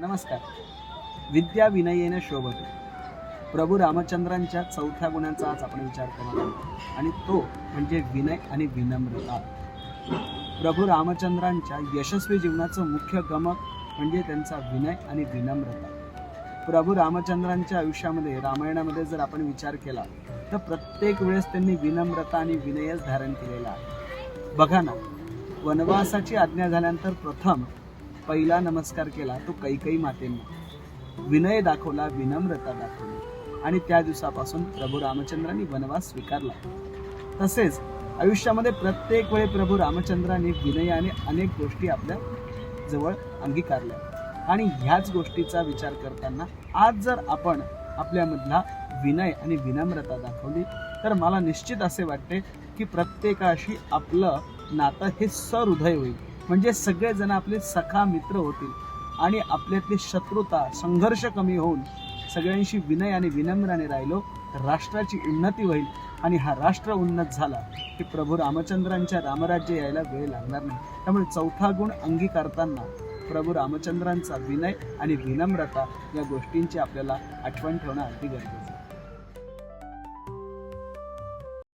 नमस्कार. विद्या विनयेने शोभते. प्रभू रामचंद्रांच्या चौथ्या गुणांचा आज आपण विचार करणार आहोत. आणि तो म्हणजे विनय आणि विनम्रता. प्रभू रामचंद्रांच्या यशस्वी जीवनाचं मुख्य गमक म्हणजे त्यांचा विनय आणि विनम्रता. प्रभू रामचंद्रांच्या आयुष्यामध्ये रामायणामध्ये जर आपण विचार केला तर प्रत्येक वेळेस त्यांनी विनम्रता आणि विनयच धारण केलेला आहे. बघा ना वनवासाची आज्ञा झाल्यानंतर प्रथम पहिला नमस्कार केला तो कैकई मातेंना. विनय दाखवला विनम्रता दाखवली. आणि त्या दिवसापासून प्रभू रामचंद्रांनी वनवास स्वीकारला. तसेच आयुष्यामध्ये प्रत्येक वेळी प्रभू रामचंद्राने विनयाने अनेक गोष्टी आपल्या जवळ अंगीकारल्या. आणि ह्याच गोष्टीचा विचार करताना आज जर आपण आपल्यामधला विनय आणि विनम्रता दाखवली तर मला निश्चित असे वाटते की प्रत्येकाशी आपलं नातं हे सहृदय होईल. म्हणजे सगळेजण आपले सखा मित्र होतील. आणि आपल्यातली शत्रुता संघर्ष कमी होऊन सगळ्यांशी विनय आणि विनम्राने राहिलो तर राष्ट्राची उन्नती होईल. आणि हा राष्ट्र उन्नत झाला की प्रभू रामचंद्रांच्या रामराज्य यायला वेळ लागणार नाही. त्यामुळे चौथा गुण अंगीकारताना प्रभू रामचंद्रांचा विनय आणि विनम्रता या गोष्टींची आपल्याला आठवण ठेवणं अगदी गरजेचं आहे.